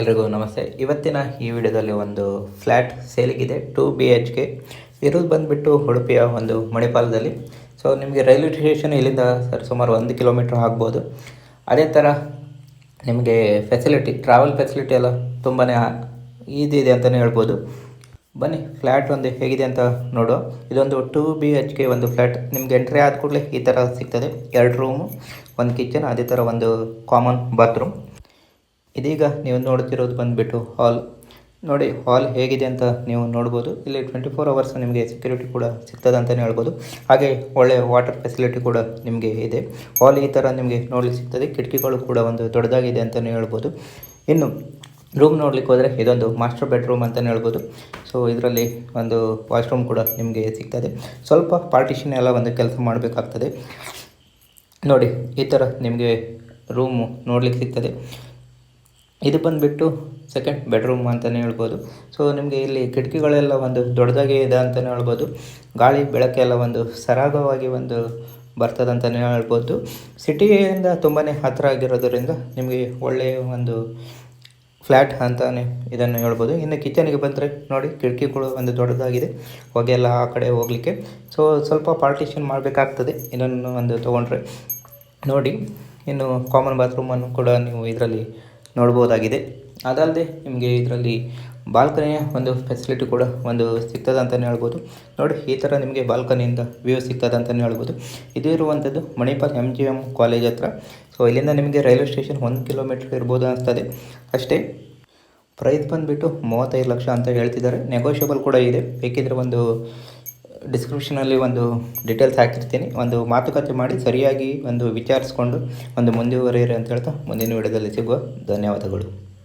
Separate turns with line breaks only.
ಎಲ್ರಿಗೂ ನಮಸ್ತೆ. ಇವತ್ತಿನ ಈ ವಿಡಿಯೋದಲ್ಲಿ ಒಂದು ಫ್ಲ್ಯಾಟ್ ಸೇಲಿಗಿದೆ, ಟೂ ಬಿ ಎಚ್ ಕೆ. ಇರೋದು ಬಂದುಬಿಟ್ಟು ಉಡುಪಿಯ ಒಂದು ಮಣಿಪಾಲದಲ್ಲಿ. ಸೊ ನಿಮಗೆ ರೈಲ್ವೆ ಸ್ಟೇಷನ್ ಇಲ್ಲಿಂದ ಸರ್ ಸುಮಾರು ಒಂದು ಕಿಲೋಮೀಟ್ರ್ ಆಗ್ಬೋದು. ಅದೇ ಥರ ನಿಮಗೆ ಫೆಸಿಲಿಟಿ ಟ್ರಾವೆಲ್ ಫೆಸಿಲಿಟಿ ಎಲ್ಲ ತುಂಬಾ ಇದೆ ಅಂತಲೇ ಹೇಳ್ಬೋದು. ಬನ್ನಿ, ಫ್ಲ್ಯಾಟ್ ಒಂದು ಹೇಗಿದೆ ಅಂತ ನೋಡು. ಇದೊಂದು ಟೂ ಬಿ ಎಚ್ ಕೆ ಒಂದು ಫ್ಲ್ಯಾಟ್. ನಿಮ್ಗೆ ಎಂಟ್ರಿ ಆದ ಕೂಡಲೇ ಈ ಥರ ಸಿಗ್ತದೆ. ಎರಡು ರೂಮು, ಒಂದು ಕಿಚನ್, ಅದೇ ಥರ ಒಂದು ಕಾಮನ್ ಬಾತ್ರೂಮ್. ಇದೀಗ ನೀವು ನೋಡ್ತಿರೋದು ಬಂದುಬಿಟ್ಟು ಹಾಲ್. ನೋಡಿ, ಹಾಲ್ ಹೇಗಿದೆ ಅಂತ ನೀವು ನೋಡ್ಬೋದು. ಇಲ್ಲಿ ಟ್ವೆಂಟಿ ಫೋರ್ ಅವರ್ಸ್ ನಿಮಗೆ ಸೆಕ್ಯೂರಿಟಿ ಕೂಡ ಸಿಗ್ತದೆ ಅಂತಲೇ ಹೇಳ್ಬೋದು. ಹಾಗೆ ಒಳ್ಳೆಯ ವಾಟರ್ ಫೆಸಿಲಿಟಿ ಕೂಡ ನಿಮಗೆ ಇದೆ. ಹಾಲ್ ಈ ಥರ ನಿಮಗೆ ನೋಡಲಿಕ್ಕೆ ಸಿಗ್ತದೆ. ಕಿಟಕಿಗಳು ಕೂಡ ಒಂದು ದೊಡ್ಡದಾಗಿದೆ ಅಂತಲೇ ಹೇಳ್ಬೋದು. ಇನ್ನು ರೂಮ್ ನೋಡ್ಲಿಕ್ಕೆ ಹೋದರೆ ಇದೊಂದು ಮಾಸ್ಟರ್ ಬೆಡ್ರೂಮ್ ಅಂತಲೇ ಹೇಳ್ಬೋದು. ಸೊ ಇದರಲ್ಲಿ ಒಂದು ವಾಶ್ರೂಮ್ ಕೂಡ ನಿಮಗೆ ಸಿಗ್ತದೆ. ಸ್ವಲ್ಪ ಪಾರ್ಟಿಷನ್ ಎಲ್ಲ ಒಂದು ಕೆಲಸ ಮಾಡಬೇಕಾಗ್ತದೆ. ನೋಡಿ, ಈ ಥರ ನಿಮಗೆ ರೂಮು ನೋಡ್ಲಿಕ್ಕೆ ಸಿಗ್ತದೆ. ಇದು ಬಂದುಬಿಟ್ಟು ಸೆಕೆಂಡ್ ಬೆಡ್ರೂಮ್ ಅಂತಲೇ ಹೇಳ್ಬೋದು. ಸೊ ನಿಮಗೆ ಇಲ್ಲಿ ಕಿಟಕಿಗಳೆಲ್ಲ ಒಂದು ದೊಡ್ಡದಾಗಿ ಇದೆ ಅಂತಲೇ ಹೇಳ್ಬೋದು. ಗಾಳಿ ಬೆಳಕೆಲ್ಲ ಒಂದು ಸರಾಗವಾಗಿ ಒಂದು ಬರ್ತದೆ ಅಂತಲೇ ಹೇಳ್ಬೋದು. ಸಿಟಿಯಿಂದ ತುಂಬಾ ಹತ್ತಿರ ಆಗಿರೋದರಿಂದ ನಿಮಗೆ ಒಳ್ಳೆಯ ಒಂದು ಫ್ಲ್ಯಾಟ್ ಅಂತಲೇ ಇದನ್ನು ಹೇಳ್ಬೋದು. ಇನ್ನು ಕಿಚನಿಗೆ ಬಂದರೆ ನೋಡಿ ಕಿಟಕಿಗಳು ಒಂದು ದೊಡ್ಡದಾಗಿದೆ. ಹೊಗೆ ಎಲ್ಲ ಆ ಕಡೆ ಹೋಗಲಿಕ್ಕೆ. ಸೊ ಸ್ವಲ್ಪ ಪಾರ್ಟಿಷನ್ ಮಾಡಬೇಕಾಗ್ತದೆ. ಇದನ್ನು ಒಂದು ತೊಗೊಂಡ್ರೆ. ನೋಡಿ, ಇನ್ನು ಕಾಮನ್ ಬಾತ್ರೂಮನ್ನು ಕೂಡ ನೀವು ಇದರಲ್ಲಿ ನೋಡ್ಬೋದಾಗಿದೆ. ಅದಲ್ಲದೆ ನಿಮಗೆ ಇದರಲ್ಲಿ ಬಾಲ್ಕನಿಯ ಒಂದು ಫೆಸಿಲಿಟಿ ಕೂಡ ಒಂದು ಸಿಗ್ತದೆ ಅಂತಲೇ ಹೇಳ್ಬೋದು. ನೋಡಿ, ಈ ಥರ ನಿಮಗೆ ಬಾಲ್ಕನಿಯಿಂದ ವ್ಯೂ ಸಿಗ್ತದೆ ಅಂತಲೇ ಹೇಳ್ಬೋದು. ಇದು ಇರುವಂಥದ್ದು Manipal M G M college ಹತ್ರ. ಸೊ ಇಲ್ಲಿಂದ ನಿಮಗೆ ರೈಲ್ವೆ ಸ್ಟೇಷನ್ ಒಂದು ಕಿಲೋಮೀಟ್ರ್ ಇರ್ಬೋದು ಅನಿಸ್ತದೆ. ಅಷ್ಟೇ ಪ್ರೈಸ್ ಬಂದುಬಿಟ್ಟು ಮೂವತ್ತೈದು ಲಕ್ಷ ಅಂತ ಹೇಳ್ತಿದ್ದಾರೆ. ನೆಗೋಷಿಯಬಲ್ ಕೂಡ ಇದೆ. ಬೇಕಿದ್ರೆ ಒಂದು ಡಿಸ್ಕ್ರಿಪ್ಷನಲ್ಲಿ ಒಂದು ಡೀಟೇಲ್ಸ್ ಹಾಕಿರ್ತೀನಿ. ಒಂದು ಮಾತುಕತೆ ಮಾಡಿ, ಸರಿಯಾಗಿ ಒಂದು ವಿಚಾರಿಸ್ಕೊಂಡು, ಒಂದು ಮುಂದುವರಿಯಿರಿ ಅಂತ ಹೇಳ್ತಾ ಮುಂದಿನ ವಿಡಿಯೋದಲ್ಲಿ ಸಿಗುವ ಧನ್ಯವಾದಗಳು.